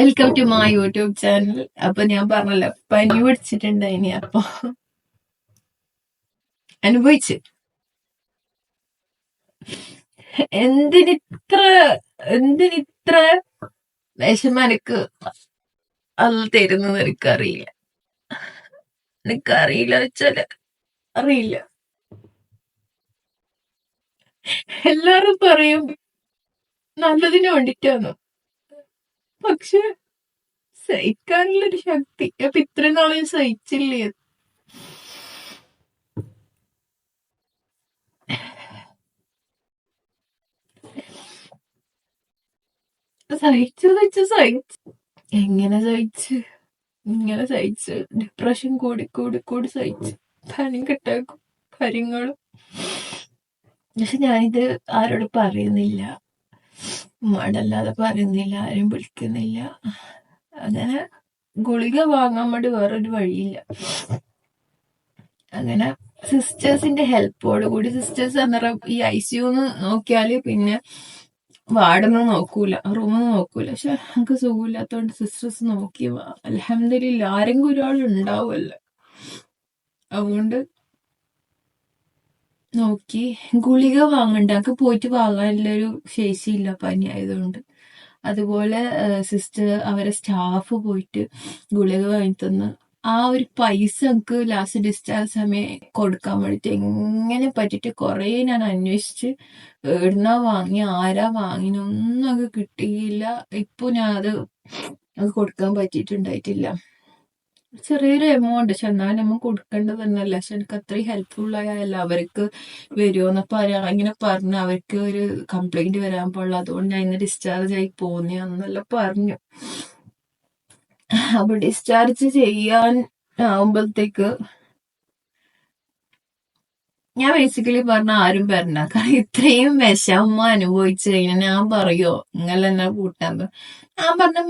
Welcome to my YouTube channel. അപ്പൊ ഞാൻ പറഞ്ഞല്ലോ പനി പിടിച്ചിട്ടുണ്ട് ഇനി അപ്പൊ. അനുഭവിച്ച്. എന്തിനിത്ര എന്തിനിത്ര വിഷമം എനിക്ക് അല്ല തരുന്നത് എനിക്കറിയില്ല. എനിക്കറിയില്ല വെച്ചാൽ അറിയില്ല. എല്ലാരും പറയും നല്ലതിന് വേണ്ടിട്ടാണ് പക്ഷെ സഹിക്കാനുള്ളൊരു ശക്തി. അപ്പൊ ഇത്രയും നാളെ സഹിച്ചില്ലേ? സഹിച്ചു സഹിച്ചു സഹിച്ചു. എങ്ങനെ സഹിച്ചു? ഇങ്ങനെ സഹിച്ചു. ഡിപ്രഷൻ കൂടി കൂടി കൂടി സഹിച്ചു. പനി കിട്ടാക്കും. കാര്യങ്ങളും. പക്ഷെ ഞാനിത് ആരോട് പറയുന്നില്ല. ഉമ്മാടല്ലാതെ പറയുന്നില്ല ആരും വിളിക്കുന്നില്ല അങ്ങനെ ഗുളിക വാങ്ങാൻ വേണ്ടി വേറൊരു വഴിയില്ല. അങ്ങനെ സിസ്റ്റേഴ്സിന്റെ ഹെൽപ്പോട് കൂടി സിസ്റ്റേഴ്സ് അന്നേരം ഈ ഐ സിയുന്ന് നോക്കിയാൽ പിന്നെ വാർഡൊന്നും നോക്കൂല റൂമൊന്നും നോക്കൂല. പക്ഷെ നമുക്ക് സുഖമില്ലാത്തോണ്ട് സിസ്റ്റേഴ്സ് നോക്കി അലഹമില്ല ആരെങ്കിലും ഒരാൾ ഉണ്ടാവുമല്ലോ അതുകൊണ്ട് നോക്കി. ഗുളിക വാങ്ങണ്ട. എനിക്ക് പോയിട്ട് വാങ്ങാനുള്ളൊരു ശേഷിയില്ല. പനി ആയതുകൊണ്ട് അതുപോലെ സിസ്റ്റർ അവരെ സ്റ്റാഫ് പോയിട്ട് ഗുളിക വാങ്ങി തന്ന് ആ ഒരു പൈസ എനിക്ക് ലാസ്റ്റ് ഡിസ്ചാർജ് സമയം കൊടുക്കാൻ വേണ്ടിട്ട് എങ്ങനെ പറ്റിട്ട് കുറേ ഞാൻ അന്വേഷിച്ച് എവിടുന്നാ വാങ്ങി ആരാ വാങ്ങിനൊന്നും അത് കിട്ടിയില്ല. ഇപ്പൊ ഞാൻ അത് അത് കൊടുക്കാൻ പറ്റിയിട്ടുണ്ടായിട്ടില്ല. ചെറിയൊരു എമൗണ്ട് പക്ഷെ എന്നാലും നമ്മൾ കൊടുക്കേണ്ടത് തന്നെയല്ല? പക്ഷെ എനിക്ക് അത്രയും ഹെൽപ്ഫുൾ ആയല്ല അവർക്ക് വരുമോന്നപ്പോ ഇങ്ങനെ പറഞ്ഞു. അവർക്ക് ഒരു കംപ്ലൈന്റ് വരാൻ പാടില്ല. അതുകൊണ്ട് ഞാൻ ഇന്ന് ഡിസ്ചാർജ് ആയി പോന്നെയാന്നെല്ലാം പറഞ്ഞു. അപ്പൊ ഡിസ്ചാർജ് ചെയ്യാൻ ആവുമ്പോഴത്തേക്ക് ഞാൻ ബേസിക്കലി പറഞ്ഞ ആരും പറഞ്ഞ കാരണം ഇത്രയും വിഷമ അനുഭവിച്ചു കഴിഞ്ഞാൽ ഞാൻ പറയോ? നിങ്ങൾ എന്നെ കൂട്ടാൻ ഞാൻ പറഞ്ഞ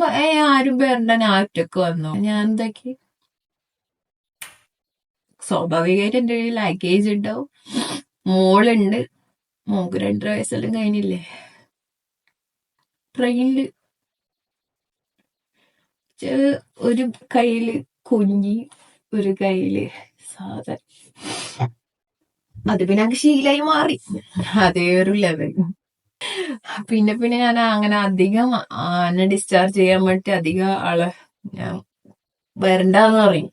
ആരും പറഞ്ഞ ഞാൻ ഒറ്റയ്ക്ക് വന്നു? ഞാൻ എന്താക്കി? സ്വാഭാവികമായിട്ട് എന്റെ ഒരു ലഗേജ് ഉണ്ടാവും മോളുണ്ട്. മോക്ക് രണ്ടര വയസ്സെല്ലാം കഴിഞ്ഞില്ലേ? ട്രെയിനിൽ ഒരു കയ്യിൽ കുഞ്ഞി ഒരു കയ്യിൽ സാധനം അത് പിന്നെ അങ്ങ് ശീലായി മാറി. അതേ ഒരു ലെവൽ പിന്നെ പിന്നെ ഞാൻ അങ്ങനെ അധികം എന്നെ ഡിസ്ചാർജ് ചെയ്യാൻ വേണ്ടി അധികം ആൾ വരണ്ടെന്ന് പറയും.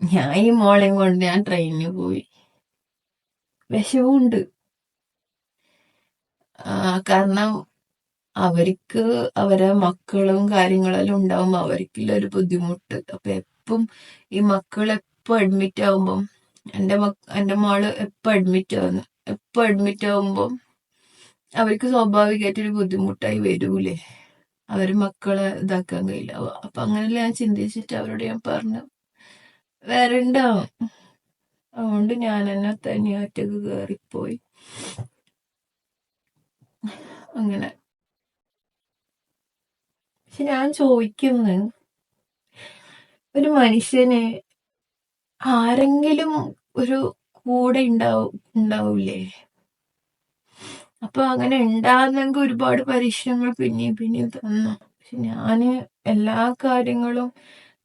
ഞാൻ ഈ മോളെയും കൊണ്ട് ഞാൻ ട്രെയിനിൽ പോയി. വിഷമുണ്ട് കാരണം അവർക്ക് അവരെ മക്കളും കാര്യങ്ങളെല്ലാം ഉണ്ടാവുമ്പോൾ അവർക്കില്ല ഒരു ബുദ്ധിമുട്ട്. അപ്പൊ എപ്പം ഈ മക്കൾ എപ്പോ അഡ്മിറ്റ് ആവുമ്പം മക്ക എന്റെ മോൾ എപ്പോ അഡ്മിറ്റ് ആവുന്നു എപ്പോ അഡ്മിറ്റ് ആവുമ്പം അവർക്ക് സ്വാഭാവികമായിട്ടൊരു ബുദ്ധിമുട്ടായി വരൂലേ. അവർ മക്കളെ ഇതാക്കാൻ കഴിയില്ല. അപ്പൊ അങ്ങനെയല്ല ഞാൻ ചിന്തിച്ചിട്ട് അവരോട് ഞാൻ പറഞ്ഞു വരണ്ടാവും അതുകൊണ്ട് ഞാൻ എന്നെ തന്നെ ഒറ്റയ്ക്ക് കയറിപ്പോയി അങ്ങനെ. പക്ഷെ ഞാൻ ചോദിക്കുന്നു ഒരു മനുഷ്യന് ആരെങ്കിലും ഒരു കൂടെ ഉണ്ടാവും ഉണ്ടാവൂലേ? അപ്പൊ അങ്ങനെ ഉണ്ടാകുന്നെങ്കിൽ ഒരുപാട് പരീക്ഷണങ്ങൾ പിന്നെയും പിന്നെയും തന്നു. പക്ഷെ ഞാൻ എല്ലാ കാര്യങ്ങളും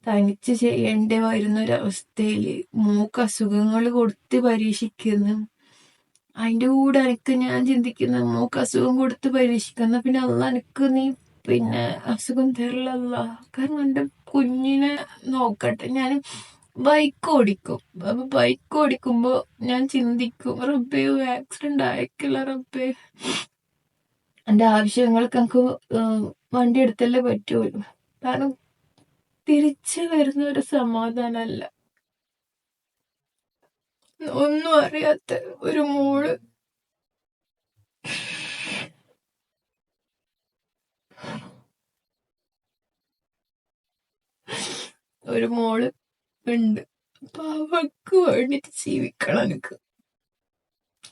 തനിച്ച് ചെയ്യേണ്ടി വരുന്ന ഒരവസ്ഥയിൽ മൂക്ക് അസുഖങ്ങൾ കൊടുത്ത് പരീക്ഷിക്കുന്നു. അതിന്റെ കൂടെ എനിക്ക് ഞാൻ ചിന്തിക്കുന്ന മൂക്ക് അസുഖം കൊടുത്ത് പരീക്ഷിക്കുന്ന. പിന്നെ അല്ല എനിക്ക് നീ പിന്നെ അസുഖം തരില്ലല്ല കാരണം എന്റെ കുഞ്ഞിനെ നോക്കട്ടെ. ഞാൻ ബൈക്ക് ഓടിക്കും. അപ്പൊ ബൈക്ക് ഓടിക്കുമ്പോ ഞാൻ ചിന്തിക്കും റബ്ബേ ആക്സിഡന്റ് ആയിക്കില്ല റബ്ബേ. എന്റെ ആവശ്യങ്ങൾക്ക് എനിക്ക് വണ്ടി എടുത്തല്ലേ പറ്റുള്ളൂ. കാരണം തിരിച്ചു വരുന്ന ഒരു സമാധാനമല്ല ഒന്നും അറിയാത്ത ഒരു മോൾ. ഒരു മോൾ ഉണ്ട്. അപ്പൊ അവക്ക് വേണ്ടിട്ട് ജീവിക്കണം എനിക്ക്.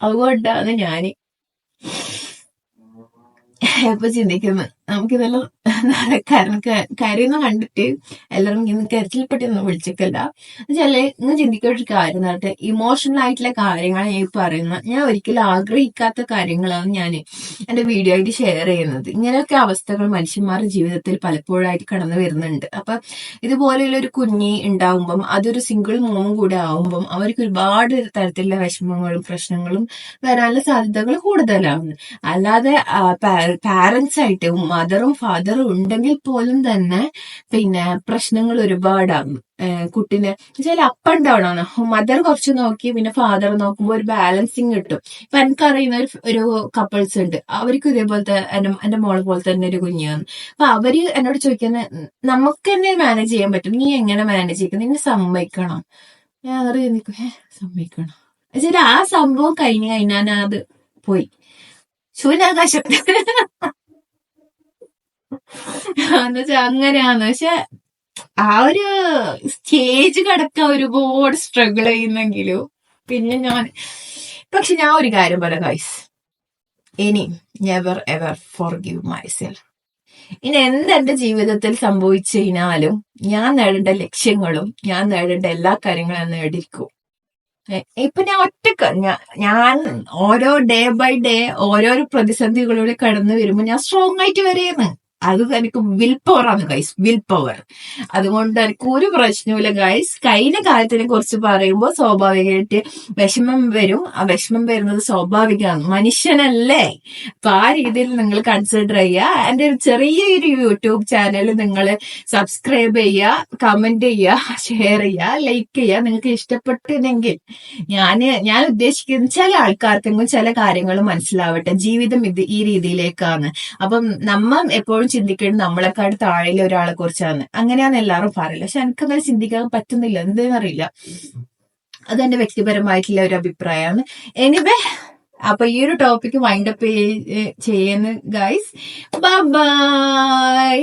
അതുകൊണ്ടാണ് ഞാൻ ഇപ്പൊ ചിന്തിക്കുന്നു. നമുക്കിതെല്ലാം കാരണം കരയുന്ന കണ്ടിട്ട് എല്ലാവരും ഇന്ന് കരച്ചിൽപ്പെട്ടൊന്നും വിളിച്ചിട്ടില്ല എന്നുവെച്ചാൽ ഇന്ന് ചിന്തിക്കൊരു കാര്യം എന്നിട്ട് ഇമോഷണൽ ആയിട്ടുള്ള കാര്യങ്ങൾ ഞാൻ പറയുന്നത്. പറയുന്ന ഞാൻ ഒരിക്കലും ആഗ്രഹിക്കാത്ത കാര്യങ്ങളാണ് ഞാൻ എന്റെ വീഡിയോ ആയിട്ട് ഷെയർ ചെയ്യുന്നത്. ഇങ്ങനെയൊക്കെ അവസ്ഥകൾ മനുഷ്യന്മാരുടെ ജീവിതത്തിൽ പലപ്പോഴായിട്ട് കടന്നു വരുന്നുണ്ട്. അപ്പൊ ഇതുപോലെയുള്ള ഒരു കുഞ്ഞി ഉണ്ടാവുമ്പം അതൊരു സിംഗിൾ മോമും കൂടെ ആവുമ്പം അവർക്ക് ഒരുപാട് തരത്തിലുള്ള വിഷമങ്ങളും പ്രശ്നങ്ങളും വരാനുള്ള സാധ്യതകൾ കൂടുതലാണ്. അല്ലാതെ പാരന്റ്സ് ആയിട്ട് മദറും ഫാദറും ഉണ്ടെങ്കിൽ പോലും തന്നെ പിന്നെ പ്രശ്നങ്ങൾ ഒരുപാടാകും. കുട്ടിനെ വെച്ചാൽ അപ്പ് ആൻഡ് ഡൗൺ ആണ്. മദർ കുറച്ച് നോക്കി പിന്നെ ഫാദർ നോക്കുമ്പോൾ ഒരു ബാലൻസിങ് കിട്ടും. ഇപ്പൊ എനിക്കറിയുന്ന ഒരു ഒരു കപ്പിൾസ് ഉണ്ട്. അവർക്ക് ഇതേപോലത്തെ എന്റെ എന്റെ മോളെ പോലെ തന്നെ ഒരു കുഞ്ഞാണ് അപ്പൊ അവർ എന്നോട് ചോദിക്കുന്നത് നമുക്ക് തന്നെ മാനേജ് ചെയ്യാൻ പറ്റും. നീ എങ്ങനെ മാനേജ് ചെയ്യും? നിന്നെ സമ്മതിക്കണം. ഞാൻ അറിയാം സമ്മതിക്കണം? ആ സംഭവം കഴിഞ്ഞു കഴിഞ്ഞാൽ അത് പോയി. ശൂന്യാകാശം എന്നുവെച്ചാ അങ്ങനെയാന്ന് പക്ഷെ ആ ഒരു സ്റ്റേജ് കടക്കാൻ ഒരുപാട് സ്ട്രഗിൾ ചെയ്യുന്നെങ്കിലും പിന്നെ ഞാൻ പക്ഷെ ഞാൻ ഒരു കാര്യം പറയാം ഗൈസ് ഇനി never ever forgive myself ഇനി എന്തെന്റെ ജീവിതത്തിൽ സംഭവിച്ചു കഴിഞ്ഞാലും ഞാൻ നേടേണ്ട ലക്ഷ്യങ്ങളും ഞാൻ നേടേണ്ട എല്ലാ കാര്യങ്ങളും നേടിയിരിക്കും. ഇപ്പൊ ഞാൻ ഒറ്റയ്ക്ക് ഞാൻ ഓരോ ഡേ ബൈ ഡേ ഓരോരോ പ്രതിസന്ധികളിലൂടെ കടന്നു വരുമ്പോ ഞാൻ സ്ട്രോങ് ആയിട്ട് വരെയെന്ന് അത് എനിക്ക് വിൽ ആണ് ഗൈസ് വിൽ പവർ അതുകൊണ്ട് എനിക്ക് ഒരു പ്രശ്നവുമില്ല ഗൈസ് കഴിഞ്ഞ കാര്യത്തിനെ കുറിച്ച് പറയുമ്പോൾ സ്വാഭാവികമായിട്ട് വിഷമം വരും. ആ വിഷമം വരുന്നത് സ്വാഭാവികമാണ്. മനുഷ്യനല്ലേ? അപ്പൊ ആ രീതിയിൽ നിങ്ങൾ കൺസിഡർ ചെയ്യുക. എന്റെ ഒരു ചെറിയൊരു യൂട്യൂബ് ചാനൽ നിങ്ങൾ സബ്സ്ക്രൈബ് ചെയ്യുക കമന്റ് ചെയ്യുക ഷെയർ ചെയ്യുക ലൈക്ക് ചെയ്യുക. നിങ്ങൾക്ക് ഇഷ്ടപ്പെട്ടില്ലെങ്കിൽ ഞാൻ ഞാൻ ഉദ്ദേശിക്കുന്ന ചില ആൾക്കാർക്കെങ്കിലും ചില കാര്യങ്ങൾ മനസ്സിലാവട്ടെ. ജീവിതം ഇത് ഈ രീതിയിലേക്കാണ്. അപ്പം നമ്മൾ എപ്പോഴും ചിന്തിക്കുന്നത് നമ്മളെക്കാട് താഴെ ഒരാളെ കുറിച്ചാണ്. അങ്ങനെയാണ് എല്ലാവരും പറയില്ല പക്ഷെ എനിക്കങ്ങനെ ചിന്തിക്കാൻ പറ്റുന്നില്ല. എന്തെന്നറിയില്ല അതെന്റെ വ്യക്തിപരമായിട്ടുള്ള ഒരു അഭിപ്രായമാണ്. എനിവേ അപ്പൊ ഈ ഒരു ടോപ്പിക്ക് വൈൻഡപ്പ് ചെയ്യുന്നു ഗൈസ് ബൈ